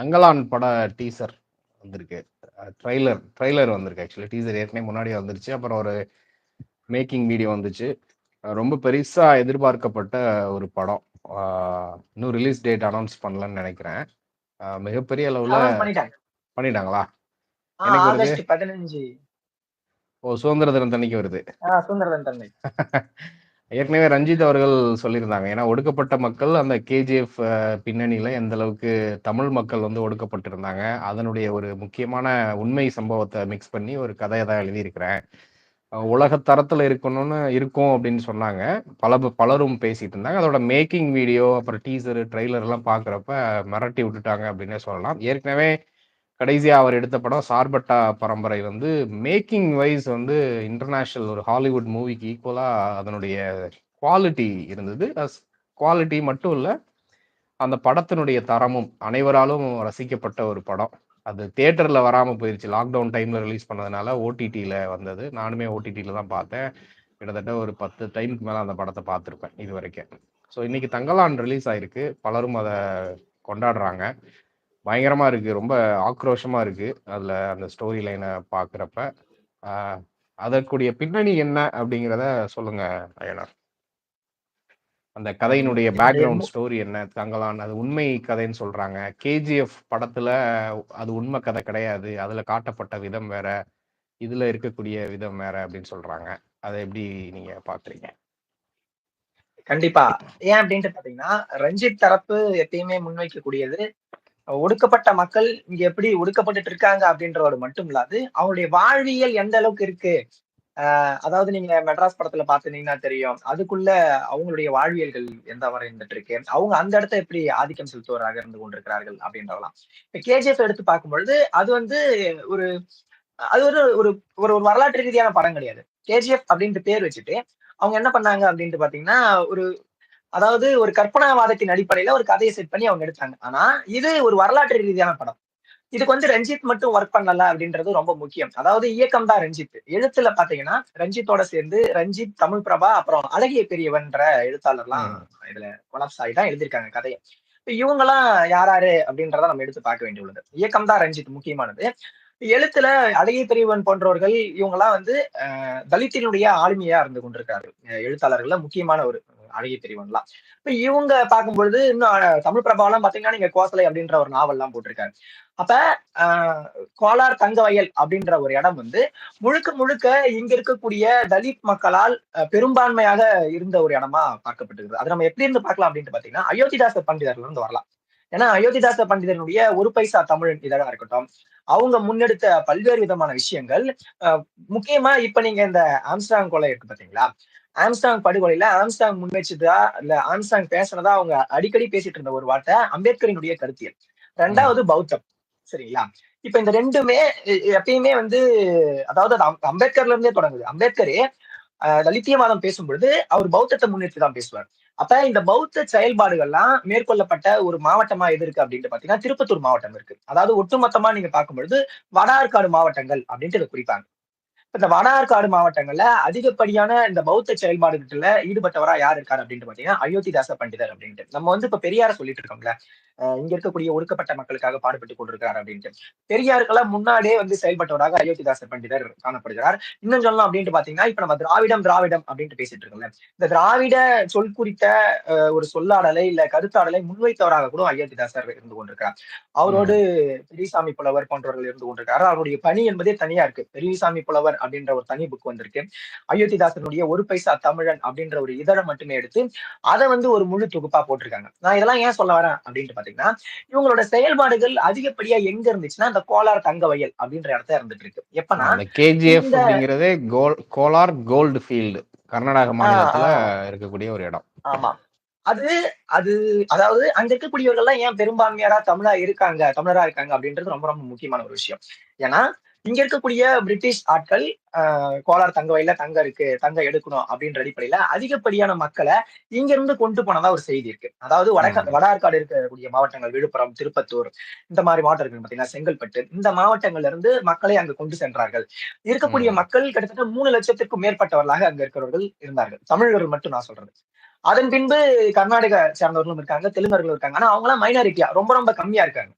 தங்கலான் பட டீசர் வந்திருக்கு. Trailer trailer வந்திருக்கு ஆக்சுவலி டீசர் ஏற்கனவே முன்னாடி வந்துருச்சு. அப்புறம் ஒரு மேக்கிங் வீடியோ வந்துச்சு. ரொம்ப பெருசா எதிர்பார்க்கப்பட்ட ஒரு படம். இன்னும் ரிலீஸ் டேட் அனௌன்ஸ் பண்ணலன்னு நினைக்கிறேன். மிகப்பெரிய அளவுல பண்ணிட்டாங்களா? பதினஞ்சு. ஓ சுதந்திர தினம் தண்ணிக்கு வருது. ஏற்கனவே ரஞ்சித் அவர்கள் சொல்லியிருந்தாங்க. ஏன்னா ஒடுக்கப்பட்ட மக்கள் அந்த கேஜிஎஃப் பின்னணியில எந்த அளவுக்கு தமிழ் மக்கள் வந்து ஒடுக்கப்பட்டிருந்தாங்க. அதனுடைய ஒரு முக்கியமான உண்மை சம்பவத்தை மிக்ஸ் பண்ணி ஒரு கதையை தான் எழுதியிருக்கிறேன். உலக தரத்துல இருக்கணும்னு இருக்கும் அப்படின்னு சொன்னாங்க. பல பலரும் பேசிட்டு இருந்தாங்க. அதோட மேக்கிங் வீடியோ அப்புறம் டீசரு ட்ரெய்லர் எல்லாம் பாக்குறப்ப மிரட்டி விட்டுட்டாங்க அப்படின்னே சொல்லலாம். ஏற்கனவே கடைசியாக அவர் எடுத்த படம் சார்பட்டா பரம்பரை வந்து மேக்கிங் வைஸ் வந்து இன்டர்நேஷ்னல் ஒரு ஹாலிவுட் மூவிக்கு ஈக்குவலாக அதனுடைய குவாலிட்டி இருந்தது. குவாலிட்டி மட்டும் இல்லை அந்த படத்தினுடைய தரமும் அனைவராலும் ரசிக்கப்பட்ட ஒரு படம். அது தேட்டரில் வராமல் போயிடுச்சு லாக்டவுன் டைமில் ரிலீஸ் பண்ணதுனால ஓடிடியில் வந்தது. நானுமே ஓடிடியில தான் பார்த்தேன். கிட்டத்தட்ட ஒரு பத்து டைமுக்கு மேலே அந்த படத்தை பார்த்துருப்பேன் இது வரைக்கும் ஸோ இன்னைக்கு தங்கலான் ரிலீஸ் ஆயிருக்கு. பலரும் அதை கொண்டாடுறாங்க. பயங்கரமா இருக்கு. ரொம்ப ஆக்ரோஷமா இருக்கு. அதுல அந்த ஸ்டோரி லைனை பாக்குறப்ப. அதற்குரிய பின்னணி என்ன அப்படிங்கிறத சொல்லுங்க அயனார் அந்த கதையினுடைய பேக்ரவுண்ட் ஸ்டோரி என்ன? தங்கலான் அது உண்மை கதைன்னு சொல்றாங்க. கேஜிஎஃப் படத்துல அது உண்மை கதை கிடையாது. அதுல காட்டப்பட்ட விதம் வேற. இதுல இருக்கக்கூடிய விதம் வேற அப்படின்னு சொல்றாங்க. அதை எப்படி நீங்க பாக்குறீங்க? கண்டிப்பா. ஏன் அப்படின்ட்டு பாத்தீங்கன்னா ரஞ்சித் தரப்பு எப்பயுமே முன்வைக்கக்கூடியது ஒடுக்கப்பட்ட மக்கள் இங்க எப்படி ஒடுக்கப்பட்டு இருக்காங்க அப்படின்றவோடு மட்டும் இல்லாது அவங்களுடைய வாழ்வியல் எந்த அளவுக்கு இருக்கு? ஆஹ் அதாவது நீங்க மெட்ராஸ் படத்துல பாத்துனீங்கன்னா தெரியும். அதுக்குள்ள அவங்களுடைய வாழ்வியல்கள் எந்த வரை இருந்துட்டு இருக்கு? அவங்க அந்த இடத்த எப்படி ஆதிக்கம் செலுத்துவராக இருந்து கொண்டிருக்கிறார்கள் அப்படின்றலாம் இப்ப கேஜிஎஃப் எடுத்து பார்க்கும் பொழுது அது வந்து ஒரு அது ஒரு ஒரு ஒரு வரலாற்று ரீதியான படம் கிடையாது. கேஜிஎஃப் அப்படின்ட்டு பேர் வச்சுட்டு அவங்க என்ன பண்ணாங்க அப்படின்ட்டு பாத்தீங்கன்னா ஒரு அதாவது ஒரு கற்பனாவாதத்தின் அடிப்படையில ஒரு கதையை செட் பண்ணி அவங்க எடுத்தாங்க. ஆனா இது ஒரு வரலாற்று ரீதியான படம். இதுக்கு வந்து ரஞ்சித் மட்டும் ஒர்க் பண்ணல அப்படின்றது ரொம்ப முக்கியம். அதாவது இயக்கம் தான் ரஞ்சித். எழுத்துல பாத்தீங்கன்னா ரஞ்சித்தோட சேர்ந்து ரஞ்சித் தமிழ் பிரபா அப்புறம் அழகிய பெரியவன்ற எழுத்தாளர்லாம் இதுல கொலாப்ஸ் ஆகி தான் எழுதியிருக்காங்க கதையை. இப்ப இவங்க எல்லாம் யாராரு அப்படின்றத நம்ம எடுத்து பார்க்க வேண்டியுள்ளது இயக்கம் தான் ரஞ்சித் முக்கியமானது. எழுத்துல அழகிய பெரியவன் போன்றவர்கள் இவங்கெல்லாம் வந்து தலித்தினுடைய ஆளுமையா இருந்து கொண்டிருக்காரு எழுத்தாளர்கள்ல முக்கியமான ஒரு அழகிய பிரிவன்லாம் இப்ப இவங்க பார்க்கும்பொழுது இன்னும் தமிழ் பிரபாவெல்லாம் பாத்தீங்கன்னா நீங்க கோசலை அப்படின்ற ஒரு நாவல் எல்லாம் போட்டிருக்காரு. அப்ப கோலார் தங்க வயல் அப்படின்ற ஒரு இடம் வந்து முழுக்க முழுக்க இங்க இருக்கக்கூடிய தலித் மக்களால் பெரும்பான்மையாக இருந்த ஒரு இடமா பார்க்கப்பட்டிருக்கு அதை நம்ம எப்படி இருந்து பார்க்கலாம் அப்படின்ட்டு பாத்தீங்கன்னா அயோத்திதாச பண்டிதர்ல இருந்து வரலாம். ஏன்னா அயோத்திதாச பண்டிதனுடைய ஒரு பைசா தமிழ் இதழா இருக்கட்டும் அவங்க முன்னெடுத்த பல்வேறு விதமான விஷயங்கள் முக்கியமா இப்ப நீங்க இந்த ஆம்ஸ்டாங் கொலை இருக்கு பாத்தீங்களா ஆம்ஸ்டாங் படுகொலையில ஆம்ஸ்டாங் முன்வச்சதா இல்ல ஆம்ஸ்டாங் பேசினதா அவங்க அடிக்கடி பேசிட்டு இருந்த ஒரு வார்த்தை அம்பேத்கரினுடைய கருத்தியல். ரெண்டாவது பௌத்தம். சரிங்களா? இப்ப இந்த ரெண்டுமே எப்பயுமே வந்து அதாவது அம்பேத்கர்ல இருந்தே தொடங்குது. அம்பேத்கரே தலித்தியவாதம் பேசும்பொழுது அவர் பௌத்தத்தை முன்னிறுத்தி தான் பேசுவார். அப்ப இந்த பௌத்த செயல்பாடுகள்லாம் மேற்கொள்ளப்பட்ட ஒரு மாவட்டமா எது இருக்கு அப்படின்ட்டு பாத்தீங்கன்னா திருப்பத்தூர் மாவட்டம் இருக்கு. அதாவது ஒட்டுமொத்தமா நீங்க பார்க்கும்பொழுது வடார்காடு மாவட்டங்கள் அப்படின்ட்டு இதை குறிப்பாங்க. இந்த வடார்காடு மாவட்டங்கள்ல அதிகப்படியான இந்த பௌத்த செயல்பாடுகள்ல ஈடுபட்டவரா யார் இருக்காரு அப்படின்ட்டு பாத்தீங்கன்னா அயோத்திதாச பண்டிதர் அப்படின்ட்டு. நம்ம வந்து இப்ப பெரியார சொல்லிட்டு இருக்கோம்ல. இங்க இருக்கக்கூடிய ஒடுக்கப்பட்ட மக்களுக்காக பாடுபட்டு கொண்டிருக்கிறார் அப்படின்ட்டு. பெரியாருக்கெல்லாம் முன்னாடியே வந்து செயல்பட்டவராக அயோத்திதாச பண்டிதர் காணப்படுகிறார். இன்னும் சொல்லலாம் அப்படின்ட்டு பாத்தீங்கன்னா இப்ப நம்ம திராவிடம் திராவிடம் அப்படின்ட்டு பேசிட்டு இருக்கோம்ல. இந்த திராவிட சொல் குறித்த ஒரு சொல்லாடலை இல்ல கருத்தாடலை முன்வைத்தவராக கூட அயோத்திதாசர் இருந்து கொண்டிருக்கிறார். அவரோடு பெரியசாமி புலவர் போன்றவர்கள் இருந்து கொண்டிருக்கிறார். அவருடைய பணி என்பதே தனியா இருக்கு. பெரியசாமி புலவர் அப்படின்ற ஒரு தனி புக் வந்திருக்கு. அயோத்திதாசனுடைய ஒரு பைசா தமிழன் அப்படின்ற ஒரு இதழை மட்டுமே எடுத்து அதை வந்து ஒரு முழு தொகுப்பா போட்டிருக்காங்க. நான் இதெல்லாம் ஏன் சொல்ல வரேன் அப்படின்ட்டு பாத்தீங்கன்னா இவங்களோட செயல்பாடுகள் அதிகப்படியா எங்க இருந்துச்சுன்னா இந்த கோலார் தங்க வயல் அப்படின்ற இடத்த இருந்துட்டு இருக்கு எப்பனா கேஜிஎஃப் அப்படிங்கறதே கோலார் கோல்டு ஃபீல்டு கர்நாடக மாநிலத்துல இருக்கக்கூடிய ஒரு இடம். ஆமா. அது அது அதாவது அங்க இருக்கக்கூடியவர்கள் ஏன் பெரும்பான்மையாரா தமிழா இருக்காங்க தமிழரா இருக்காங்க அப்படின்றது ரொம்ப ரொம்ப முக்கியமான ஒரு விஷயம். ஏன்னா இங்க இருக்கக்கூடிய பிரிட்டிஷ் ஆட்கள் கோலார் தங்க வயல தங்க இருக்கு தங்க எடுக்கணும் அப்படின்ற அடிப்படையில அதிகப்படியான மக்களை இங்க இருந்து கொண்டு போனதா ஒரு செய்தி இருக்கு. அதாவது வடக்க வடார்காடு இருக்கக்கூடிய மாவட்டங்கள் விழுப்புரம் திருப்பத்தூர் இந்த மாதிரி மாவட்டம் இருக்கு பாத்தீங்கன்னா செங்கல்பட்டு இந்த மாவட்டங்கள்ல இருந்து மக்களை அங்கு கொண்டு சென்றார்கள். இருக்கக்கூடிய மக்கள் கிட்டத்தட்ட மூணு லட்சத்துக்கும் மேற்பட்டவர்களாக அங்க இருக்கிறவர்கள் இருந்தார்கள். தமிழர்கள் மட்டும் நான் சொல்றது. அதன் பின்பு கர்நாடகா சார்ந்தவர்களும் இருக்காங்க தெலுங்கர்களும் இருக்காங்க. ஆனா அவங்க எல்லாம் மைனாரிட்டியா ரொம்ப ரொம்ப கம்மியா இருக்காங்க.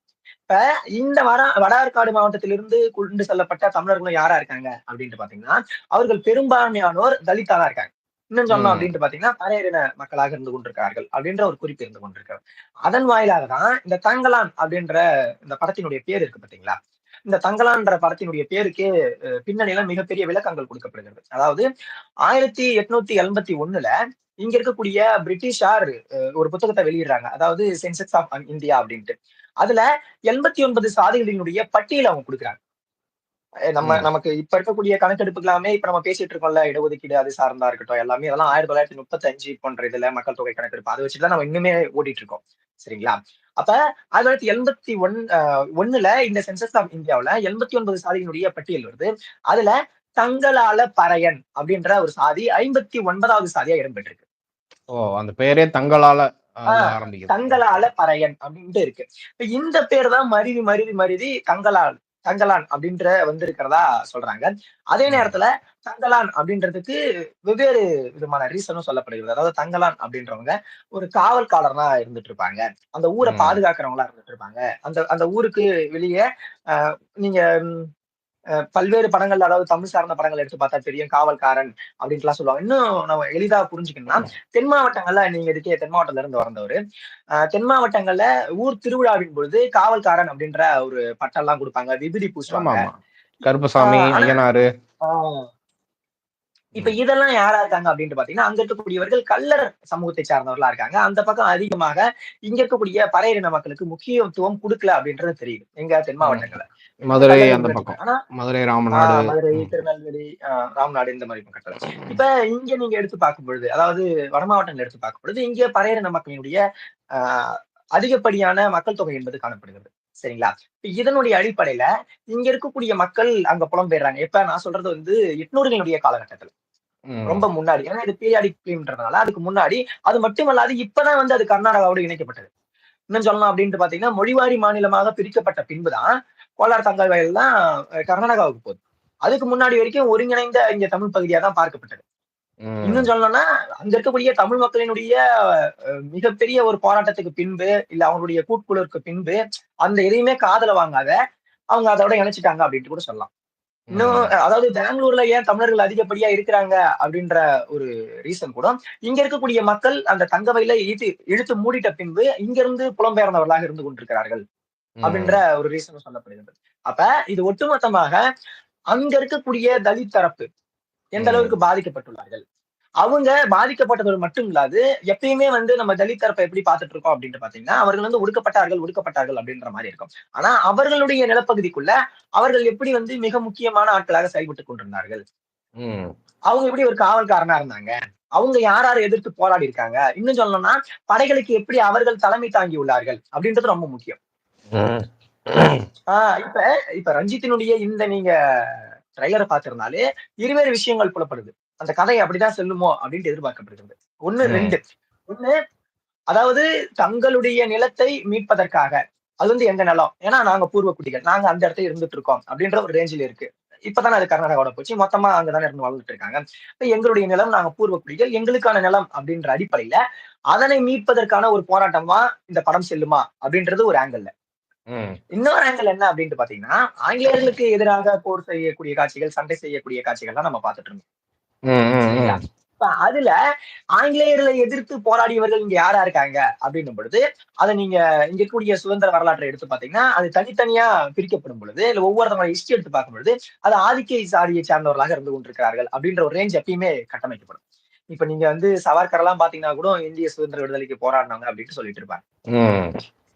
இப்ப இந்த வட வடார்காடு மாவட்டத்திலிருந்து கொண்டு செல்லப்பட்ட தமிழர்களும் யாரா இருக்காங்க? அப்படின்ட்டு பாத்தீங்கன்னா அவர்கள் பெரும்பான்மையானோர் தலித்தா தான் இருக்காங்க. இன்னும் சொன்னோம். அப்படின்ட்டு பாத்தீங்கன்னா பரையரின மக்களாக இருந்து கொண்டிருக்கிறார்கள் அப்படின்ற ஒரு குறிப்பு இருந்து கொண்டிருக்கிறது. அதன் வாயிலாக தான் இந்த தங்கலான் அப்படின்ற இந்த படத்தினுடைய பேர் இருக்கு பாத்தீங்களா? இந்த தங்கலான்ற படத்தினுடைய பேருக்கே பின்னணியில மிகப்பெரிய விளக்கங்கள் கொடுக்கப்படுகிறது. அதாவது ஆயிரத்தி எட்நூத்தி எண்பத்தி ஒண்ணுல இங்க இருக்கக்கூடிய பிரிட்டிஷார் ஒரு புத்தகத்தை வெளியிடுறாங்க. அதாவது சென்செக்ஸ் ஆஃப் இந்தியா அப்படின்ட்டு. அதுல எண்பத்தி ஒன்பது சாதிகளினுடைய பட்டியலை அவங்க கொடுக்குறாங்க. நம்ம. நமக்கு இப்ப இருக்கக்கூடிய கணக்கெடுப்புக்கு எல்லாமே இப்ப நம்ம பேசிட்டு இருக்கோம்ல இடஒதுக்கீடு அது சார்ந்தா இருக்கட்டும் எல்லாமே அதெல்லாம் ஆயிரத்தி தொள்ளாயிரத்தி முப்பத்தி அஞ்சு போன்ற இதுல மக்கள் தொகை கணக்கெடுப்பு. அதை வச்சுதான் நம்ம இன்னுமே ஓடிட்டு இருக்கோம். சரிங்களா? அப்ப ஆயிரத்தி தொள்ளாயிரத்தி எண்பத்தி ஒன் ஒண்ணுல இந்த சென்சஸ் ஆஃப் இந்தியாவுல எண்பத்தி ஒன்பது சாதியினுடைய பட்டியல் வருது. அதுல தங்களால பறையன் அப்படின்ற ஒரு சாதி ஐம்பத்தி ஒன்பதாவது சாதியா இடம்பெற்றிருக்கு. ஓ அந்த பேரே தங்களால தங்களால பறையன் அப்படின்ட்டு இருக்கு. இப்ப இந்த பேர் தான் மருவி மருவி மருவி தங்கலால் தங்கலான் அப்படின்ற வந்திருக்கிறதா சொல்றாங்க. அதே. நேரத்துல தங்கலான் அப்படின்றதுக்கு வெவ்வேறு விதமான ரீசனும் சொல்லப்படுகிறது. அதாவது தங்கலான் அப்படின்றவங்க ஒரு காவல்காரனா இருந்துட்டு இருப்பாங்க அந்த ஊரை. பாதுகாக்கிறவங்களா இருந்துட்டு இருப்பாங்க அந்த அந்த ஊருக்கு வெளியே நீங்க பல்வேறு படங்கள் அதாவது தமிழ் சார்ந்த படங்கள் எடுத்து பார்த்தா தெரியும் காவல்காரன் அப்படின்ட்டுலாம் சொல்லுவாங்க. இன்னும் நம்ம எளிதா புரிஞ்சுக்கணும்னா தென் மாவட்டங்கள்ல நீங்க இதுக்கே தென் மாவட்டத்துல இருந்து வந்தவர் தென் மாவட்டங்கள்ல ஊர் திருவிழாவின் பொழுது காவல்காரன் அப்படின்ற ஒரு பட்டம் எல்லாம் கொடுப்பாங்க. விபூதி பூசுவாங்க. கருப்பசாமி ஐயனாரு இப்ப. இதெல்லாம் யாரா இருக்காங்க அப்படின்ட்டு பாத்தீங்கன்னா அங்க இருக்கக்கூடியவர்கள் கல்லர் சமூகத்தை சார்ந்தவர்களா இருக்காங்க. அந்த பக்கம் அதிகமாக இங்க இருக்கக்கூடிய பறையரின மக்களுக்கு முக்கியத்துவம் கொடுக்கல அப்படின்றது தெரியுது. எங்க தென் ம். மாவட்டங்கள்ல. இந்த மதுரை அந்த பக்கம். மதுரை ராமநாடு. மதுரை. திருநெல்வேலி ராம்நாடு இந்த மாதிரி மக்கள் இப்ப இங்க நீங்க எடுத்து பார்க்கும் பொழுது அதாவது வட மாவட்டங்கள் எடுத்து பார்க்கும் பொழுது இங்க பறையரின மக்களினுடைய ஆஹ் அதிகப்படியான மக்கள் தொகை என்பது காணப்படுகிறது. சரிங்களா? இதனுடைய அடிப்படையில இங்க இருக்கக்கூடிய மக்கள் அங்க புலம்பெயர்றாங்க. எப்ப நான் சொல்றது வந்து எட்நூறுகளுடைய காலகட்டத்துல. ரொம்ப. முன்னாடி. ஏன்னா இது பீரியாடிக் பிலிம்ன்றதுனால அதுக்கு முன்னாடி அது மட்டுமல்லாது இப்பதான் வந்து அது கர்நாடகாவோடு இணைக்கப்பட்டது. இன்னும் சொல்லலாம் அப்படின்ட்டு பாத்தீங்கன்னா மொழிவாரி மாநிலமாக பிரிக்கப்பட்ட பின்புதான் கோலார் தங்காய் வயல் தான் கர்நாடகாவுக்கு போகுது. அதுக்கு முன்னாடி வரைக்கும் ஒருங்கிணைந்த இங்க தமிழ் பகுதியா தான் பார்க்கப்பட்டது. இன்னும் சொல்லணும்னா அங்க இருக்கக்கூடிய தமிழ் மக்களினுடைய மிகப்பெரிய ஒரு போராட்டத்துக்கு பின்பு இல்ல அவங்களுடைய கூட்குழுக்கு பின்பு அந்த எதையுமே காதல வாங்காத அவங்க அதோட இணைச்சிட்டாங்க அப்படின்ட்டு கூட சொல்லலாம். இன்னும் அதாவது பெங்களூர்ல ஏன் தமிழர்கள் அதிகப்படியா இருக்கிறாங்க அப்படின்ற ஒரு ரீசன் கூட இங்க இருக்கக்கூடிய மக்கள் அந்த தங்கவையில இழுத்து இழுத்து மூடிட்ட பின்பு இங்க இருந்து புலம்பெயர்ந்தவர்களாக இருந்து கொண்டிருக்கிறார்கள் அப்படின்ற. ஒரு ரீசன் சொல்லப்படுகிறது அப்ப இது ஒட்டுமொத்தமாக அங்க இருக்கக்கூடிய தலித் தரப்பு எந்த. அளவுக்கு பாதிக்கப்பட்டுள்ளார்கள் அவங்க பாதிக்கப்பட்டதோடு மட்டும் இல்லாது எப்பயுமே வந்து நம்ம தலித் தரப்பை எப்படி பார்த்துட்டு இருக்கோம் அப்படின்ட்டு பாத்தீங்கன்னா அவர்கள் வந்து ஒடுக்கப்பட்டார்கள் ஒடுக்கப்பட்டார்கள் அப்படின்ற மாதிரி இருக்கும். ஆனா அவர்களுடைய நிலப்பகுதிக்குள்ள அவர்கள் எப்படி வந்து மிக முக்கியமான ஆட்களாக செயல்பட்டு கொண்டிருந்தார்கள். அவங்க எப்படி ஒரு காவல்காரனா இருந்தாங்க? அவங்க யார் யாரை எதிர்த்து போராடி இருக்காங்க? இன்னும் சொல்லணும்னா படைகளுக்கு எப்படி அவர்கள் தலைமை தாங்கி உள்ளார்கள் அப்படின்றது ரொம்ப முக்கியம். ஆஹ் இப்ப இப்ப ரஞ்சித்தினுடைய இந்த நீங்க ட்ரைலரை பார்த்திருந்தாலே இருவேறு விஷயங்கள் புலப்படுது. அந்த கதை அப்படிதான் செல்லுமோ அப்படின்ட்டு எதிர்பார்க்கப்படுகிறது ஒண்ணு. ரெண்டு. ஒண்ணு அதாவது தங்களுடைய நிலத்தை மீட்பதற்காக. அது வந்து எங்க நிலம்? ஏன்னா நாங்க பூர்வ குடிகள். நாங்க அந்த இடத்துல இருந்துட்டு இருக்கோம் அப்படின்ற ஒரு ரேஞ்சில் இருக்கு. இப்பதானே அது கர்நாடகாவோட போச்சு. மொத்தமா அங்கதானே இருந்து வாழ்ந்துட்டு இருக்காங்க. இப்ப எங்களுடைய நிலம் நாங்க பூர்வ குடிகள் எங்களுக்கான நிலம் அப்படின்ற அடிப்படையில அதனை மீட்பதற்கான ஒரு போராட்டமா இந்த படம் செல்லுமா அப்படின்றது ஒரு ஆங்கிள். இன்னொரு ஆங்கிள் என்ன அப்படின்ட்டு பாத்தீங்கன்னா ஆங்கிலேயர்களுக்கு எதிராக போர் செய்யக்கூடிய காட்சிகள் சண்டை செய்யக்கூடிய காட்சிகள்லாம் நம்ம பார்த்துட்டு இருந்தோம். சரிங்களா. இப்ப அதுல ஆங்கிலேயர்களை எதிர்த்து போராடியவர்கள் இங்க யாரா இருக்காங்க அப்படின்னும் பொழுது அதை நீங்க இங்க இருக்கக்கூடிய சுதந்திர வரலாற்றை எடுத்து பாத்தீங்கன்னா அது தனித்தனியா பிரிக்கப்படும் பொழுது இல்ல ஒவ்வொருத்தவங்க ஹிஸ்டரி எடுத்து பார்க்கும் பொழுது அது ஆதிக்க சாதியை சார்ந்தவர்களாக இருந்து கொண்டிருக்கிறார்கள் அப்படின்ற ஒரு ரேஞ்ச் எப்பயுமே கட்டமைக்கப்படும் இப்ப நீங்க வந்து சவார்கர் எல்லாம் பாத்தீங்கன்னா கூட இந்திய சுதந்திர விடுதலைக்கு போராடினாங்க அப்படின்னு சொல்லிட்டு இருப்பாங்க.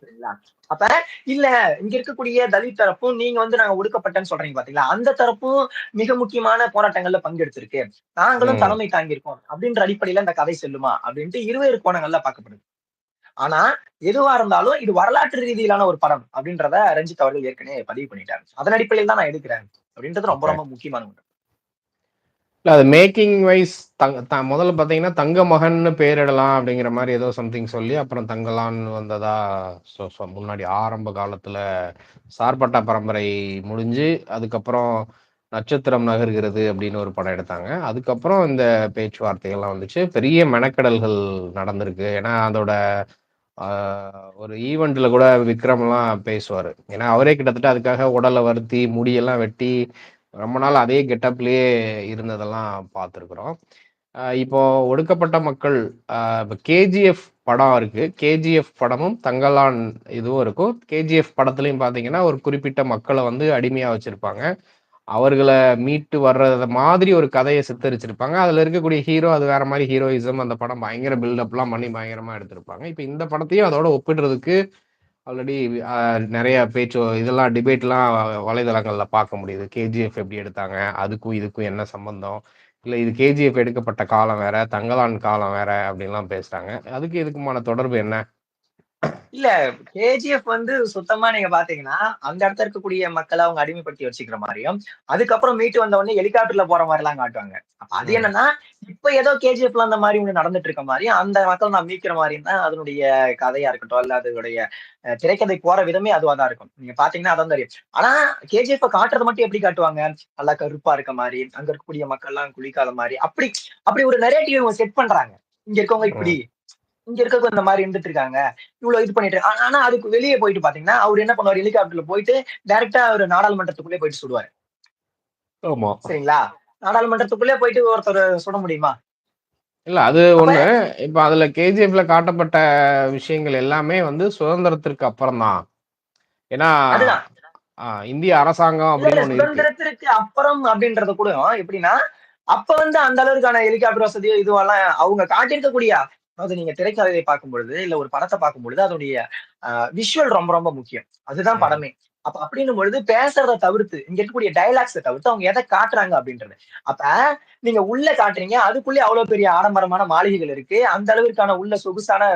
சரிங்களா? அப்ப இல்ல இங்க இருக்கக்கூடிய தலித் தரப்பும் நீங்க வந்து நாங்க ஒடுக்கப்பட்டேன்னு சொல்றீங்க பாத்தீங்களா? அந்த தரப்பும் மிக முக்கியமான போராட்டங்கள்ல பங்கெடுத்திருக்கு. நாங்களும். தலைமை தாங்கியிருக்கோம். அப்படின்ற அடிப்படையில இந்த கதை செல்லுமா? அப்படின்ட்டு இருவேறு கோணங்கள்ல பார்க்கப்படுது. ஆனா எதுவா இருந்தாலும் இது வரலாற்று ரீதியிலான ஒரு படம் அப்படின்றத ரஞ்சித் அவர்கள் ஏற்கனவே பதிவு பண்ணிட்டாங்க அதன் அடிப்படையில் தான் நான் எடுக்கிறேன். அப்படின்றது ரொம்ப. ரொம்ப முக்கியமான ஒன்று. இல்ல அது மேக்கிங் வைஸ் தங் த முதல்ல பார்த்தீங்கன்னா, தங்க மகன்னு பேரிடலாம் அப்படிங்கிற மாதிரி ஏதோ சம்திங் சொல்லி, அப்புறம் தங்கலான்னு வந்ததா ஸோ முன்னாடி ஆரம்ப காலத்துல சார்பட்டா பரம்பரை முடிஞ்சு, அதுக்கப்புறம் நட்சத்திரம் நகர்கிறது அப்படின்னு ஒரு படம் எடுத்தாங்க. அதுக்கப்புறம் இந்த பேச்சுவார்த்தைகள்லாம் வந்துச்சு. பெரிய மெனக்கெடல்கள் நடந்திருக்கு. ஏன்னா, அதோட ஒரு ஈவெண்ட்டில் கூட விக்ரம்லாம் பேசுவார் ஏன்னா, அவரே கிட்டத்தட்ட அதுக்காக உடலை வருத்தி, முடியெல்லாம் வெட்டி, ரொம்ப நாள் அதே கெட்டப்லேயே இருந்ததெல்லாம் பார்த்துருக்குறோம். இப்போ ஒடுக்கப்பட்ட மக்கள் இப்போ கேஜிஎஃப் படம் இருக்கு. கேஜிஎஃப் படமும், தங்கலான் இதுவும் இருக்கும். கேஜிஎஃப் படத்துலையும் பார்த்தீங்கன்னா, ஒரு குறிப்பிட்ட மக்களை வந்து அடிமையாக வச்சிருப்பாங்க. அவர்களை மீட்டு வர்றத மாதிரி ஒரு கதையை சித்தரிச்சிருப்பாங்க. அதில் இருக்கக்கூடிய ஹீரோ அது வேற மாதிரி ஹீரோயிசம் அந்த படம் பயங்கர பில்டப்லாம் பண்ணி பயங்கரமாக எடுத்திருப்பாங்க. இப்போ இந்த படத்தையும் அதோட ஒப்பிடுறதுக்கு ஆல்ரெடி நிறைய பேச்சு இதெல்லாம் டிபேட்லாம் வலைதளங்களில் பார்க்க முடியுது. கேஜிஎஃப் எப்படி எடுத்தாங்க? அதுக்கும் இதுக்கும் என்ன சம்பந்தம்? இல்லை இது கேஜிஎஃப் எடுக்கப்பட்ட காலம் வேற, தங்கலான் காலம் வேற அப்படின்லாம் பேசுகிறாங்க அதுக்கு இதுக்குமான தொடர்பு என்ன? இல்ல கேஜிஎஃப் வந்து சுத்தமா நீங்க பார்த்தீங்கன்னா, அந்த இடத்துல இருக்கக்கூடிய மக்கள அவங்க அடிமைப்படுத்தி வச்சுக்கிற மாரியும், அதுக்கப்புறம் மீட்டு வந்த உடனே ஹெலிகாப்டர்ல போற மாரிலாம் காட்டுவாங்க. அப்ப அது. என்னன்னா, இப்ப ஏதோ கேஜிஎஃப்ல அந்த மாரி ஒண்ணு நடந்துட்டு இருக்க மாரியும், அந்த மக்கள நான் மீட்கிற மாரியும் தான் அதனுடைய கதையா இருக்கட்டும், இல்ல அதனுடைய திரைக்கதை போற விதமே அதுவா தான் இருக்கும். நீங்க பார்த்தீங்கன்னா அதான் தெரியும். ஆனா கேஜிஎஃப்ப காட்டுறது மட்டும் எப்படி காட்டுவாங்க? நல்லா கருப்பா இருக்க மாரி, அங்க இருக்கக்கூடிய மக்கள்லாம் குளிக்காத மாரி, அப்படி அப்படி ஒரு நரேட்டிவ் இவங்க செட் பண்றாங்க. இங்க இருக்கவங்க இப்படி. இங்க இருக்கவங்க இந்த மாரி இருந்துட்டு இருக்காங்க. இவ்வளவு இது பண்ணிட்டு ஆனா அதுக்கு வெளிய போயிட்டு பார்த்தீங்கன்னா, அவரு என்ன பண்ணுவாரு ஹெலிகாப்டர்ல போயிட்டு டைரக்ட்டா அவரு நாடாளுமன்றத்துக்குள்ளே போயிட்டு சுடுவாரு. ஆமா. சரிங்களா? நாடாளுமன்றத்துக்குள்ளே போயிட்டு ஒருத்தர சுட முடியுமா? இல்ல அது ஒண்ணு. இப்ப அதுல கேஜிஎஃப்ல காட்டப்பட்ட விஷயங்கள் எல்லாமே வந்து சுதந்திரத்திற்கு அப்புறம் தான். ஏன்னா, இந்திய அரசாங்கம் அப்படின்னு இருக்கு. சுதந்திரத்திற்கு அப்புறம் அப்படின்றது கூட எப்படின்னா, அப்ப வந்து அந்த அளவுக்கான ஹெலிகாப்டர் வசதியோ இதுவெல்லாம் அவங்க காட்டியிருக்கக்கூடிய அதாவது நீங்க திரைக்கதையை பார்க்கும்பொழுது, இல்ல ஒரு படத்த பார்க்கும்பொழுது அதனுடைய அ விஷுவல் ரொம்ப ரொம்ப முக்கியம். அதுதான். படமே. அப்ப அப்படின்னும் பொழுது பேசுறத தவிர்த்து, இங்க இருக்கக்கூடிய டயலாக்ஸ தவிர்த்து அவங்க எத காட்டுறாங்க அப்படின்றது. அப்ப நீங்க உள்ள காட்டுறீங்க. அதுக்குள்ளயே அவ்வளவு பெரிய ஆடம்பரமான மாளிகைகள் இருக்கு. அந்த அளவிற்கான உள்ள சொகுசான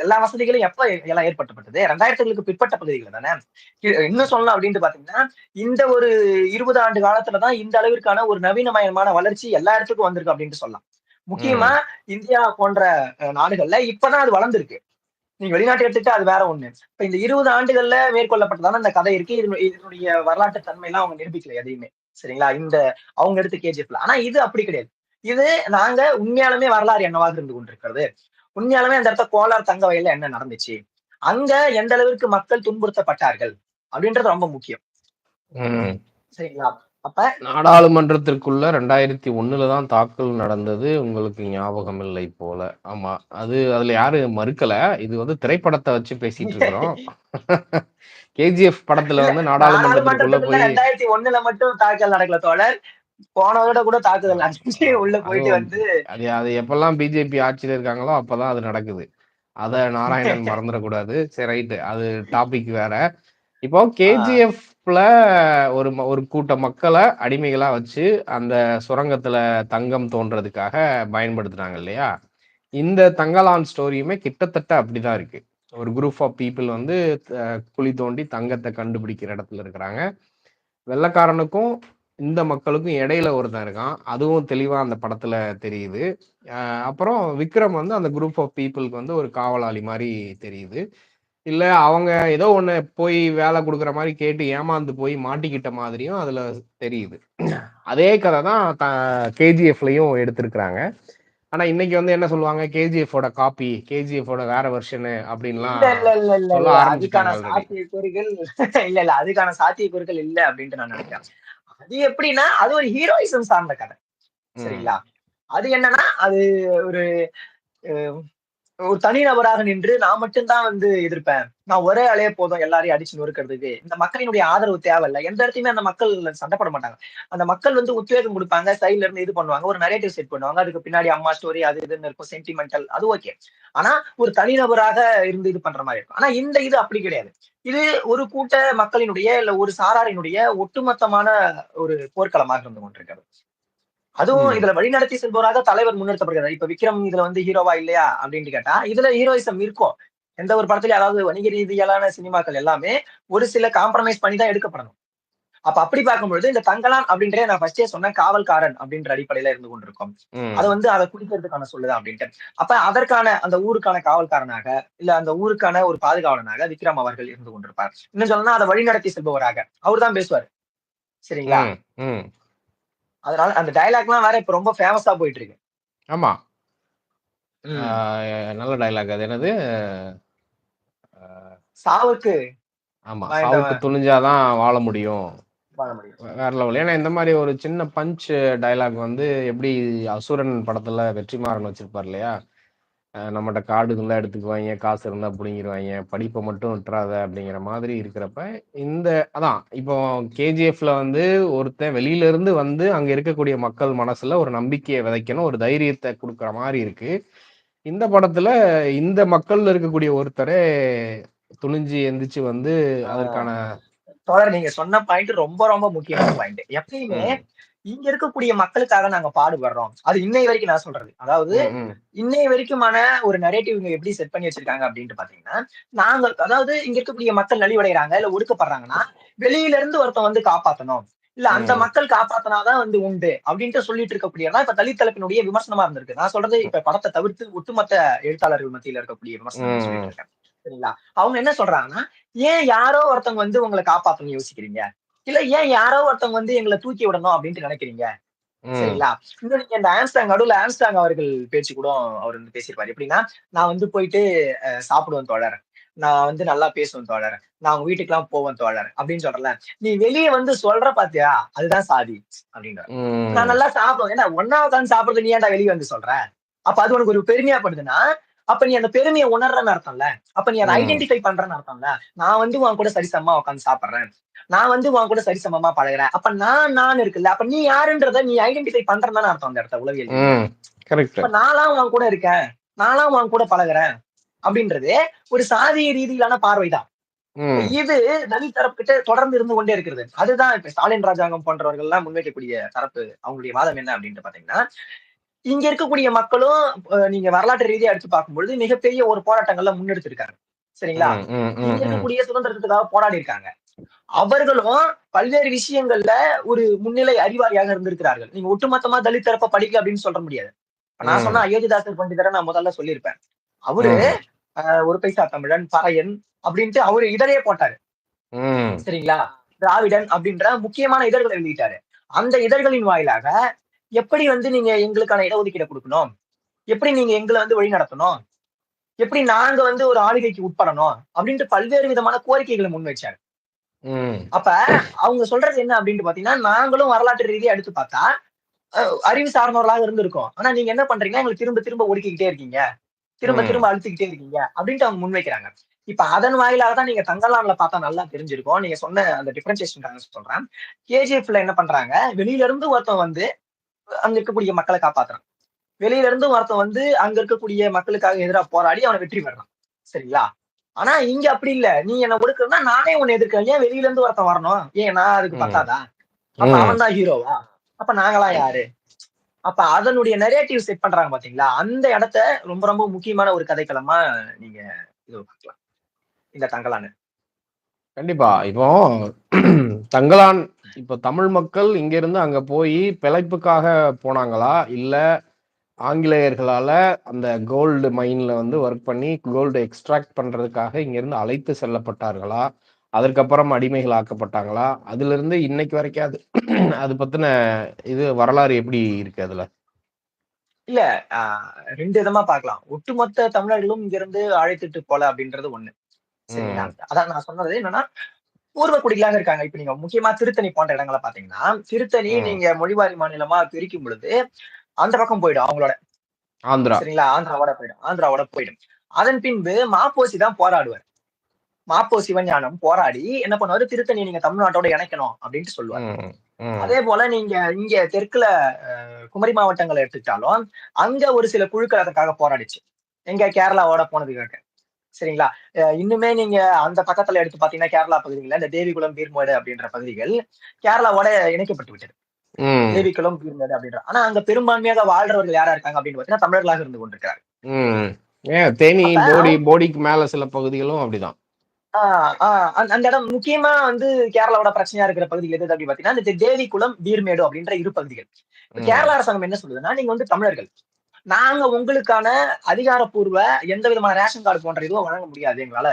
எல்லா வசதிகளும் எப்ப எல்லாம் ஏற்படுத்தப்பட்டது? 2000களுக்கு பிற்பட்ட பகுதிகள்ல தானே. இன்னும் சொல்லணும் அப்டின்ட்டு பார்த்தீங்கன்னா, இந்த ஒரு 20 ஆண்டு காலத்துல தான் இந்த அளவிற்கான ஒரு நவீனமயமான வளர்ச்சி எல்லா இடத்துக்கும் வந்திருக்கு அப்டின்ட்டு சொல்லலாம். முக்கியமா. இந்தியா போன்ற நாடுகள்ல இப்ப தான் அது வளர்ந்திருக்கு. நீங்க வெளிநாட்ட எடுத்துக்கிட்டா அது வேற ஒண்ணு. இப்ப இந்த 20 ஆண்டுகள்ல மேற்கொள்ளப்பட்டதான இந்த கதை இருக்கு. இது இதனுடைய வரலாற்று தன்மைலாம் அவங்க நிரூபிக்கல எதையுமே. சரிங்களா? இந்த அவங்க எடுத்த கேஜிஎஃப்ல. ஆனா இது அப்படி கிடையாது. இது நாங்க உண்மையாலுமே வரலாறு என்னவாக இருந்து கொண்டிருக்கிறது? உண்மையாலுமே அந்த இடத்துல கோலார் தங்க வயல்ல என்ன நடந்துச்சு? அங்க எந்த அளவிற்கு மக்கள் துன்புறுத்தப்பட்டார்கள்? அப்படின்றது ரொம்ப முக்கியம். சரிங்களா? அப்ப நாடாளுமன்றத்திற்குள்ள 2001ல தான் தாக்கல் நடந்தது. உங்களுக்கு ஞாபகம் இல்லை போல. ஆமா. அது அதுல யாரும் மறுக்கல. இது வந்து திரைப்படத்த வச்சு பேசிட்டு இருக்கிறோம். கேஜிஎஃப் படத்துல வந்து நாடாளுமன்றத்துக்குள்ள போய் 2001ல மட்டும் தாக்கல் நடக்கல தோழர். போன வருடம் கூட தாக்குதல் நடந்துச்சு. உள்ள போயிட்டு வந்து அது அது எப்பல்லாம் பிஜேபி ஆட்சியில இருக்காங்களோ, அப்பதான் அது நடக்குது. அத நாராயணன் மறந்துறக்கூடாது. சரி ரைட்டு. அது டாபிக் வேற. இப்போ ஆ கேஜிஎஃப்ல ஒரு ம ஒரு கூட்ட மக்களை அடிமைகளா வச்சு, அந்த சுரங்கத்துல தங்கம் தோன்றதுக்காக பயன்படுத்துனாங்க இல்லையா? இந்த தங்கலான் ஸ்டோரியுமே கிட்டத்தட்ட அப்படிதான் இருக்கு. ஒரு குரூப் ஆஃப் பீப்பிள் வந்து குழி தோண்டி தங்கத்தை கண்டுபிடிக்கிற இடத்துல இருக்கிறாங்க. வெள்ளக்காரனுக்கும் இந்த மக்களுக்கும் இடையில ஒருத்தன் இருக்கான். அதுவும் தெளிவா அந்த படத்துல தெரியுது. அப்புறம் விக்ரம் வந்து அந்த குரூப் ஆஃப் பீப்புளுக்கு வந்து ஒரு காவலாளி மாதிரி தெரியுது. இல்ல அவங்க ஏதோ ஒண்ணு போய் வேலை குடுக்குற மாரி கேட்டு ஏமாந்து போய் மாட்டிக்கிட்ட மாதிரியும் அதுல தெரியுது. அதே கத தான் த கேஜிஎஃப்லயும் எடுத்திருக்கிறாங்க. ஆனா இன்னைக்கு வந்து என்ன சொல்லுவாங்க, கேஜிஎஃப்போட காப்பி, கேஜிஎஃப்போட வேற வெர்ஷனு இல்ல, சொல்ல. அதுக்கான. சாத்தியக்கூறுகள் இல்ல, இல்ல. அதுக்கான சாத்தியக்கூறுகள் இல்ல அப்டின்ட்டு நான் நெனைக்கிறேன். அது எப்படின்னா, அது ஒரு ஹீரோயிசம் சார்ந்த கதை. சரிங்களா? அது என்னன்னா, அது ஒரு ஒரு தனி நபராக நின்று நான் மட்டும்தான் வந்து எதிர்ப்பேன். நான் ஒரே ஆளே போதும் எல்லாரையும் அடிச்சு நொறுக்கிறதுக்கு இந்த மக்களினுடைய ஆதரவு தேவையில்லை எந்த இடத்தையுமே அந்த மக்கள் சண்டைப்பட மாட்டாங்க. அந்த மக்கள் வந்து உத்வேகம் கொடுப்பாங்க சைடுல இருந்து இது பண்ணுவாங்க. ஒரு நரேட்டிவ் செட் பண்ணுவாங்க. அதுக்கு பின்னாடி அம்மா ஸ்டோரி அது இதுன்னு இருக்கும். சென்டிமெண்டல் அது ஓகே. ஆனா ஒரு தனிநபராக இருந்து இது பண்ற மாதிரி இருக்கும். ஆனா இந்த இது அப்படி கிடையாது. இது ஒரு கூட்ட மக்களினுடைய இல்ல ஒரு சாராரினுடைய ஒட்டுமொத்தமான ஒரு போர்க்களமாக இருந்து கொண்டிருக்கிறது. அதுவும். இதுல வழிநடத்தி செல்பவராக தலைவர் முன்னிறுத்தப்படுகிறார். இப்ப விக்ரம் இதுல வந்து ஹீரோவா இல்லையா? அப்டின்ட்டு கேட்டா, இதுல ஹீரோயிசம் இருக்கும். எந்த ஒரு படத்திலயும் அதாவது வணிக ரீதியிலான சினிமாக்கள் எல்லாமே ஒரு சில காம்ப்ரமைஸ் பண்ணி தான் எடுக்கப்படணும். அப்ப அப்படி பார்க்கும்பொழுது இந்த தங்கலான் அப்படின்றே நான் ஃபர்ஸ்ட்டே சொன்னேன் காவல்காரன் அப்படின்ற அடிப்படையில இருந்து கொண்டிருக்கும். அத. வந்து அத குறிக்கிறதுக்கான சொல்லுதான் அப்படின்ட்டு. அப்ப அதற்கான அந்த ஊருக்கான காவல்காரனாக, இல்ல அந்த ஊருக்கான ஒரு பாதுகாவலனாக விக்ரம் அவர்கள் இருந்து கொண்டிருப்பார். இன்னும் சொல்லணும்னா அத வழிநடத்தி செல்பவராக. அவரு தான் பேசுவாரு. சரிங்களா? அதனால அந்த டயலாக்லாம் வேற இப்ப ரொம்ப ஃபேமஸா போயிட்டு இருக்கு. ஆமா. நல்ல டயலாக் அது என்னது? சாவுக்கு ஆமா. சாவுக்கு பயந்தவன். துணிஞ்சா தான் வாழ முடியும். வேற லெவல். ஏன்னா இந்த மாரி ஒரு சின்ன பஞ்ச் டயலாக் வந்து எப்படி அசுரன் படத்துல வெற்றிமாறன் வச்சிருப்பார் இல்லையா? அ நம்மட்ட கார்டு இருந்தா எடுத்துக்குவாய்ங்க, காசு இருந்தா புடுங்கிருவாய்ங்க, படிப்ப மட்டும் விட்றாத அப்படிங்கிற மாதிரி இருக்கிறப்ப, இந்த அதான் இப்போ கேஜிஎஃப்ல வந்து ஒருத்தன் வெளியில இருந்து வந்து அங்க இருக்கக்கூடிய மக்கள் மனசுல ஒரு நம்பிக்கைய விதைக்கணும், ஒரு தைரியத்த குடுக்குற மாரி இருக்கு. இந்த படத்துல இந்த மக்கள்ல இருக்கக்கூடிய ஒருத்தரே துணிஞ்சு எந்திரிச்சு வந்து. அதற்கான தோழர் நீங்க சொன்ன பாயிண்ட் ரொம்ப ரொம்ப முக்கியமான பாயிண்ட். எப்பயுமே. இங்க இருக்கக்கூடிய மக்களுக்காக நாங்க பாடுபடுறோம். அது இன்னை வரைக்கும் நான் சொல்றது. அதாவது. இன்னை வரைக்குமான ஒரு நரேட்டிவ் இவங்க எப்படி செட் பண்ணி வச்சிருக்காங்க அப்படின்ட்டு பார்த்தீங்கன்னா, நாங்க அதாவது இங்க இருக்கக்கூடிய மக்கள் நலிவடைறாங்க, இல்ல ஒடுக்கப்படுறாங்கன்னா, வெளியில இருந்து ஒருத்தன் வந்து காப்பாத்தணும். இல்ல அந்த. மக்கள் காப்பாத்துனா தான் வந்து உண்டு. அப்படின்ட்டு சொல்லிட்டு இருக்கக்கூடியதான் இப்ப தலித் தரப்பினுடைய விமர்சனமா இருந்திருக்கு. நான் சொல்றது இப்ப படத்த தவிர்த்து ஒட்டுமொத்த எழுத்தாளர்கள் மத்தியில இருக்கக்கூடிய விமர்சனம் சொல்லிட்டு. இருக்கேன். சரிங்களா? அவங்க என்ன சொல்றாங்கன்னா, ஏன் யாரோ ஒருத்தவங்க வந்து உங்கள காப்பாத்தணும்னு யோசிக்கிறீங்க? இல்ல ஏன் யாரோ ஒருத்தவங்க வந்து எங்கள தூக்கி விடணும் அப்படின்ட்டு நினைக்கிறீங்க? சரிங்களா? இன்னும் நீங்க இந்த ஆம்ஸ்டாங் நடுவுல ஆம்ஸ்டாங் அவர்கள் பேச்சு கூட அவர் வந்து பேசியிருப்பாரு. எப்படின்னா, நான் வந்து போயிட்டு சாப்பிடுவேன் தோழர். நான் வந்து நல்லா பேசுவேன் தோழர். நான் உங்க வீட்டுக்குலாம் போவேன் தோழர். அப்படின்னு சொல்றேன்ல. நீ வெளிய வந்து சொல்ற பாத்தியா? அதுதான் சாதி அப்படின்றாரு. நான். நல்லா சாப்பிடுவேன். ஒண்ணா உட்கார்ந்து சாப்பிடுறது நீ ஏன்டா வெளிய வந்து சொல்ற? அப்ப அது உனக்கு ஒரு பெருமையா படுதுன்னா, அப்ப நீ அந்த பெருமைய உணர்றன்னு அர்த்தம்ல. அப்ப நீ அத. ஐடென்டிஃபை பண்றன்னு அர்த்தம்ல. நான் வந்து உன் கூட சரிசமமா உட்கார்ந்து சாப்பிடுறேன். நான் வந்து உன் கூட சரிசமமா பழகுறேன். அப்ப நான் நான் இருக்குல்ல. அப்ப நீ யாருன்றத நீ ஐடென்டிஃபை பண்றன்னு அர்த்தம் அந்த இடத்துல உளவியல் நான்லாம் உன் கூட இருக்கேன். நான்லாம் உன் கூட பழகுறேன். அப்படின்றது ஒரு சாதிய ரீதியிலான பார்வைதான். இது தலித் தரப்புகிட்ட தொடர்ந்து இருந்து கொண்டே இருக்கிறது. அதுதான் இப்ப ஸ்டாலின் ராஜாங்கம் போன்றவர்கள்லாம் முன்வைக்கக்கூடிய தரப்பு. அவங்களுடைய வாதம் என்ன அப்படின்ட்டு பார்த்தீங்கன்னா, இங்க இருக்கக்கூடிய மக்களும் நீங்க வரலாற்று ரீதியா எடுத்து பார்க்கும்பொழுது மிகப்பெரிய ஒரு போராட்டங்கள்ல முன்னெடுத்திருக்காங்க. சரிங்களா? இங்க. இருக்கக்கூடிய சுதந்திரத்துக்காக போராடி இருக்காங்க. அவர்களும் பல்வேறு விஷயங்கள்ல ஒரு முன்னிலை அறிவாளியாக இருந்திருக்கிறார்கள். நீங்க ஒட்டுமொத்தமா தலித் தரப்ப படிக்கல அப்படின்னு சொல்ல முடியாது. நான் சொன்ன. அயோத்திதாசர் பண்டிதரை நான் முதல்ல சொல்லியிருப்பேன். அவரு ஒரு பைசா தமிழன், பறையன் அப்படின்ட்டு அவரு இதழையே போட்டாரு. சரிங்களா? திராவிடன் அப்படின்ற முக்கியமான இதழ்கள வெளியிட்டாரு. அந்த இதழ்களின் வாயிலாக எப்படி வந்து நீங்க எங்களுக்கான இடஒதுக்கீட குடுக்கணும்? எப்படி நீங்க எங்கள வந்து வழிநடத்தணும்? எப்படி நாங்க வந்து ஒரு ஆளுகைக்கு உட்படணும்? அப்படின்ட்டு பல்வேறு விதமான கோரிக்கைகள முன்வைச்சாரு. ம். அப்ப அவங்க சொல்றது என்ன அப்படின்ட்டு பார்த்தீங்கன்னா, நாங்களும் வரலாற்று ரீதியா எடுத்து பார்த்தா, அறிவு சார்ந்தவர்களாக இருந்திருக்கோம். ஆனா நீங்க என்ன பண்றீங்கன்னா, எங்கள திரும்ப திரும்ப ஒடுக்கிக்கிட்டே இருக்கீங்க. திரும்ப. திரும்ப அழுத்திக்கிட்டே இருக்கீங்க. அப்படின்ட்டு அவங்க முன்வைக்கிறாங்க. இப்ப அதன் வாயிலாக தான் நீங்க தங்கலான்ல பார்த்தா நல்லா தெரிஞ்சிருக்கும். நீங்க சொன்ன அந்த டிஃபரன்சியேஷன்க்காக சொல்றேன். கேஜிஎஃப்ல என்ன பண்றாங்க, வெளியில இருந்து ஒருத்தன் வந்து அங்க இருக்கக்கூடிய மக்கள காப்பாத்துறான். வெளியில இருந்து ஒருத்தன் வந்து அங்க இருக்கக்கூடிய மக்களுக்காக எதிரா போராடி அவன வெற்றி பெறுறான். சரிங்களா? ஆனா இங்க அப்படி இல்ல. நீ என்ன ஒடுக்குறன்னா நானே உன்ன எதிர்க்கிறேன். ஏன் வெளியில இருந்து ஒருத்தன் வரணும்? ஏன் நான் அதுக்கு. பத்தாதா? அப்ப. அவன் தான் ஹீரோவா? அப்ப நாங்கலாம் யாரு? அப்ப அதனுடைய நரேட்டிவ் செட் பண்றாங்க பார்த்தீங்களா? அந்த இடத்த ரொம்ப ரொம்ப முக்கியமான ஒரு கதைக்களமா நீங்க இது பார்க்கலாம். இந்த தங்கலான. கண்டிப்பா. இப்போ தங்கலான் இப்போ தமிழ் மக்கள் இங்கிருந்து அங்க போயி பிழைப்புக்காக போனாங்களா? இல்ல ஆங்கிலேயர்களால அந்த கோல்டு மைன்ல வந்து வொர்க் பண்ணி கோல்டு எக்ஸ்ட்ராக்ட் பண்றதுக்காக இங்கிருந்து அழைத்து செல்லப்பட்டார்களா? அதற்கப்புறம் அடிமைகள் ஆக்கப்பட்டாங்களா? அதிலிருந்து இன்னைக்கு வரைக்கும் அது அது பத்தின இது வரலாறு எப்படி இருக்கு அதுல? இல்ல 2 விதமா பார்க்கலாம். ஒட்டுமொத்த தமிழர்களும் இங்கிருந்து அழைத்துட்டு போல அப்படின்றது ஒண்ணு. சரிங்களா? அதான் நான் சொன்னது என்னன்னா, பூர்வ குடிகளாக இருக்காங்க. இப்ப நீங்க முக்கியமா திருத்தணி போன்ற இடங்கள பார்த்தீங்கன்னா, திருத்தணி. நீங்க மொழிவாரி மாநிலமா பிரிக்கும் பொழுது, அந்த பக்கம் போயிடும் அவங்களோட. ஆந்திரா. சரிங்களா? ஆந்திராவோட போயிடும். ஆந்திராவோட போயிடும். அதன் பின்பு மாப்போசி தான் போராடுவார். மாப்போ சிவஞானம் போராடி என்ன பண்ணுவாரு, திருத்தணிய நீங்க தமிழ்நாட்டோட இணைக்கணும் அப்படின்ட்டு சொல்லுவார். அதே போல நீங்க இங்க தெற்குல குமரி மாவட்டங்கள எடுத்துக்கிட்டாலும், அங்க ஒரு சில குழுக்கள் அதற்காக போராடிச்சு. எங்க கேரளாவோட போனதுக்காக. சரிங்களா? இன்னுமே நீங்க அந்த பக்கத்துல எடுத்து பார்த்தீங்கன்னா, கேரளா பகுதிகள்ல இந்த தேவிகுளம், பீர்மேடு அப்படின்ற பகுதிகள் கேரளாவோட இணைக்கப்பட்டு விட்டது. ம். தேவிகுளம், பீர்மேடு அப்படின்ற. ஆனா அங்க பெரும்பான்மையாக வாழ்றவர்கள் யாரா இருக்காங்க அப்படின்னு பார்த்தீங்கன்னா, தமிழர்களாக இருந்து. ஏன் தேனி, போடி போடிக்கு மேல சில பகுதிகளும் அப்படிதான். அந்த இடம் முக்கியமா வந்து கேரளாவோட பிரச்சனையா இருக்கிற பகுதிகள் எது அப்படின்னு பார்த்தீங்கன்னா, இந்த தேவிகுளம், பீர்மேடு அப்படின்ற இரு பகுதிகள். கேரளா. அரசாங்கம் என்ன சொல்லுதுன்னா, நீங்க வந்து தமிழர்கள். நாங்க உங்களுக்கான அதிகாரப்பூர்வ எந்த விதமான ரேஷன் கார்டு போன்ற இதுவும் வழங்க முடியாது எங்களால.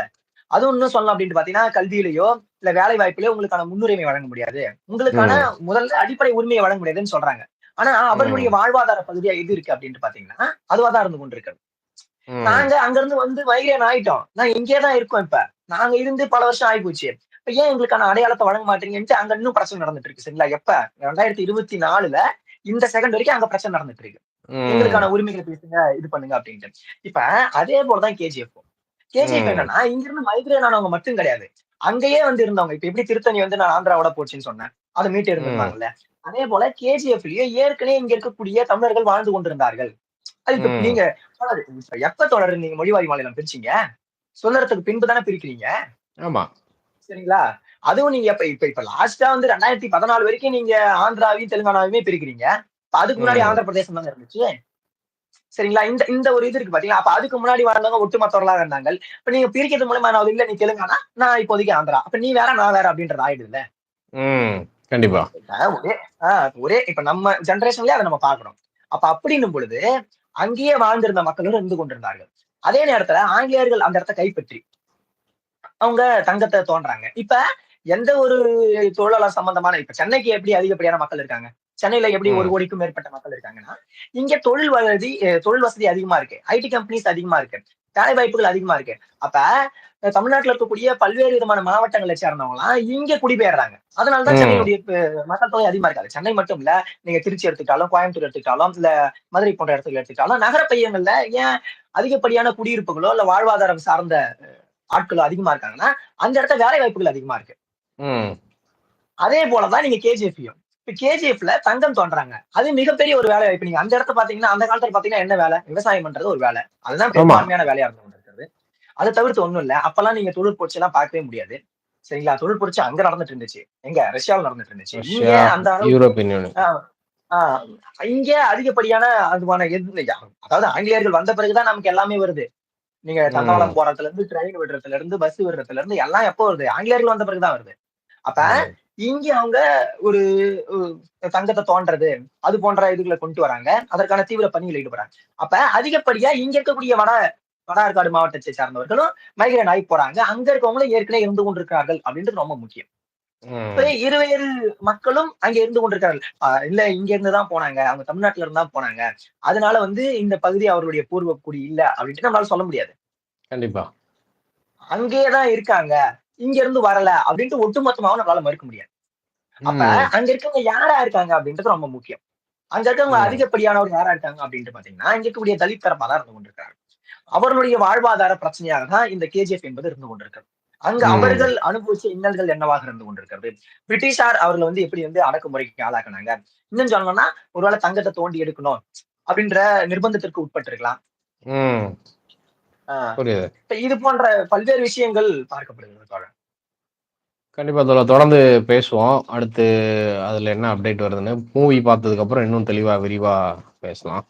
அதுவும் இன்னும் சொல்லணும் அப்படின்னு பார்த்தீங்கன்னா, கல்வியிலயோ, இல்ல வேலை வாய்ப்பிலே உங்களுக்கான முன்னுரிமை வழங்க முடியாது. உங்களுக்கான. முதல்ல அடிப்படை உரிமையை வழங்க முடியாதுன்னு சொல்றாங்க. ஆனா அவர்களுடைய. வாழ்வாதார பகுதியா எது இருக்கு அப்படின்ட்டு பாத்தீங்கன்னா அதுவாதான் இருந்து கொண்டிருக்கிறது. நாங்க அங்க இருந்து வந்து மைக்ரேன் ஆயிட்டோம். நாங்க இங்கே தான் இருக்கோம் இப்ப. நாங்க இருந்து பல வருஷம் ஆயிப்போச்சு. இப்ப ஏன் எங்களுக்கான அடையாளத்தை வழங்க மாட்டீங்கன்ட்டு அங்க இன்னும் பிரச்சனை நடந்துட்டு இருக்கு சரிங்களா? எப்ப? ரெண்டாயிரத்தி இருபத்தி நாலுல இந்த செகண்ட் வரைக்கும் அங்க பிரச்சனை நடந்துட்டு இருக்கு. எங்களுக்கான. உரிமைகளை பேசுங்க இது பண்ணுங்க அப்படின்ட்டு. இப்ப அதே போலதான் கேஜிஎஃப் கேஜிஎஃப். என்னன்னா இங்க இருந்து மைக்ரேன் ஆனவங்க மட்டும் கிடையாது. அங்கேயே வந்து இருந்தவங்க. இப்ப எப்படி திருத்தணி வந்து நான் ஆந்திராவோட போச்சுன்னு சொன்னேன். அதை மீட்டு. இருந்திருந்தாங்கல்ல அதே போல கேஜிஎஃப்லயும் ஏற்கனவே இங்க இருக்கக்கூடிய தமிழர்கள் வாழ்ந்து கொண்டிருந்தார்கள். அது இப்ப. நீங்க இப்ப எப்ப தொடர் நீங்க மொழிவாரி மாநிலம் பிரிச்சீங்க? சுதந்திரத்துக்கு பின்பு தானே பிரிக்கிறீங்க? ஆமா. சரிங்களா? அதுவும் நீங்க எப்ப இப்ப இப்ப லாஸ்டா வந்து ரெண்டாயிரத்தி பதினாலு வரைக்கும் நீங்க ஆந்திராவையும் தெலுங்கானாவையுமே பிரிக்கிறீங்க. இப்ப அதுக்கு முன்னாடி. ஆந்திர பிரதேசம் தானே இருந்துச்சு? சரிங்களா? இந்த இந்த ஒரு இது இருக்கு பாத்தீங்களா? அப்ப அதுக்கு முன்னாடி வாழ்ந்தவங்க ஒட்டுமொத்தவர்களா இருந்தாங்க இப்ப நீங்க பிரிக்கிறது மூலமா நான் இல்ல நீ தெலுங்கானா? நான் இப்போதைக்கு ஆந்திரா. அப்ப நீ வேற நான் வேற அப்படின்றது ஆயிடுதுல்ல? ம். கண்டிப்பா. ஒரே ஆஹ் ஒரே இப்ப நம்ம ஜெனரேஷன்லயே அதை நம்ம பாக்குறோம் அப்ப அப்படின்னும் பொழுது அங்கேயே வாழ்ந்திருந்த மக்களும் இருந்து கொண்டிருந்தார்கள். அதே நேரத்துல ஆங்கிலேயர்கள் அந்த இடத்த கைப்பற்றி அவங்க தங்கத்தை தோன்றாங்க. இப்ப எந்த ஒரு தொழிலாளர் சம்பந்தமான இப்ப சென்னைக்கு எப்படி அதிகப்படியான மக்கள் இருக்காங்க? சென்னையில எப்படி ஒரு. கோடிக்கும் மேற்பட்ட மக்கள் இருக்காங்கன்னா இங்க தொழில் வசதி தொழில் வசதி அதிகமா இருக்கு. ஐடி கம்பெனிஸ் அதிகமா இருக்கு. வேலை வாய்ப்புகள் அதிகமா இருக்கு. அப்ப தமிழ்நாட்டுல இருக்கக்கூடிய பல்வேறு விதமான மாவட்டங்களை சேர்ந்தவங்களாம் இங்க குடிபெயர்றாங்க. அதனாலதான். சென்னையுடைய மக்கள் தொகை அதிகமா இருக்காது. சென்னை மட்டும் இல்ல நீங்க திருச்சி எடுத்துக்கிட்டாலும் கோயம்புத்தூர் எடுத்துக்கிட்டாலும் இல்ல மதுரை போன்ற இடத்துல எடுத்துக்கிட்டாலும் நகர பையங்கள்ல ஏன் அதிகப்படியான குடியிருப்புகளோ இல்ல வாழ்வாதாரம் சார்ந்த ஆட்களோ அதிகமா இருக்காங்கன்னா அந்த இடத்துல வேலை வாய்ப்புகள் அதிகமா இருக்கு. அதே போலதான் நீங்க கேஜிஎஃப்யும் இப்ப கேஜிஎஃப்ல தங்கம் தோன்றாங்க. அது மிகப்பெரிய ஒரு வேலை வாய்ப்பு நீங்க அந்த இடத்த பாத்தீங்கன்னா அந்த காலத்துல பாத்தீங்கன்னா என்ன வேலை? விவசாயம் பண்றது ஒரு வேலை. அதுதான். பெரும்பான்மையான வேலையா இருந்து கொண்டிருக்கிறது. அதை தவிர்த்து ஒண்ணும் இல்ல. அப்பெல்லாம் நீங்க தொழிற்புரட்சி எல்லாம் பார்க்கவே முடியாது. சரிங்களா? தொழிற்புரட்சி அங்க நடந்துட்டு இருந்துச்சு. எங்க? ரஷ்யாவில் நடந்துட்டு இருந்துச்சு. இங்க அந்த இங்க அதிகப்படியான அதுவான அதாவது ஆங்கிலேயர்கள் வந்த பிறகுதான் நமக்கு எல்லாமே வருது. நீங்க தண்டவாளம். போறதுல இருந்து ட்ரெயின் விடுறதுல இருந்து பஸ் விடுறதுல இருந்து எல்லாம் எப்போ வருது? ஆங்கிலேயர்கள் வந்த பிறகுதான் வருது. அப்ப. இங்க அவங்க ஒரு தங்கத்தை தோன்றது அது போன்ற இதுகளை கொண்டு வராங்க. அதற்கான தீவிர பணிகள் ஈடுபடுறாங்க. அப்ப அதிகப்படியா இங்க இருக்கக்கூடிய வட வட ஆற்காடு மாவட்டத்தை சார்ந்தவர்களும் மைக்ரேன் ஆகி போறாங்க. அங்க இருக்கவங்களும் ஏற்கனவே இருந்து கொண்டிருக்கிறார்கள் அப்படின்றது ரொம்ப முக்கியம். இருவேறு மக்களும் அங்க இருந்து கொண்டிருக்கிறார்கள். இல்ல இங்க இருந்து தான் போனாங்க. அவங்க தமிழ்நாட்டுல இருந்து போனாங்க. அதனால வந்து இந்த பகுதி அவருடைய பூர்வ குடி இல்ல அப்படின்ட்டு நம்மளால சொல்ல முடியாது. கண்டிப்பா. அங்கேயேதான் இருக்காங்க. இங்க இருந்து வரல அப்படின்ட்டு ஒட்டுமொத்தமாவும் நம்மளால மறுக்க முடியாது. அப்ப. அங்க இருக்கவங்க யாரா இருக்காங்க அப்படின்றது ரொம்ப முக்கியம். அங்க இருக்கவங்க. அதிகப்படியானவர் யாரா இருக்காங்க அப்படின்ட்டு பாத்தீங்கன்னா இங்க இருக்கக்கூடிய தலித் தரப்பா தான் இருந்து கொண்டிருக்காங்க அவர்களுடைய வாழ்வாதார பிரச்சனையாக தான் இந்த கேஜிஎஃப் என்பது இருந்து கொண்டிருக்கிறது. அங்க. அவர்கள் அனுபவிச்ச இன்னல்கள் என்னவாக இருந்து கொண்டிருக்கிறது? பிரிட்டிஷார் அவர்கள் வந்து எப்படி வந்து அடக்குமுறைக்கு ஆளாக்குனாங்க? இன்னும் சொல்லணும்னா ஒருவேளை தங்கத்தை தோண்டி எடுக்கணும் அப்படின்ற நிர்பந்தத்திற்கு உட்பட்டிருக்கலாம் ம். ஆஹ் புரியுது. இப்ப இது போன்ற பல்வேறு விஷயங்கள் பார்க்கப்படுகிறது கண்டிப்பா தோழர். தொடர்ந்து பேசுவோம். அடுத்து அதுல என்ன அப்டேட் வருதுன்னு மூவி பார்த்ததுக்கு அப்புறம் இன்னும் தெளிவா, விரிவா பேசலாம்.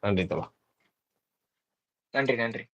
நன்றி தோழர். நன்றி நன்றி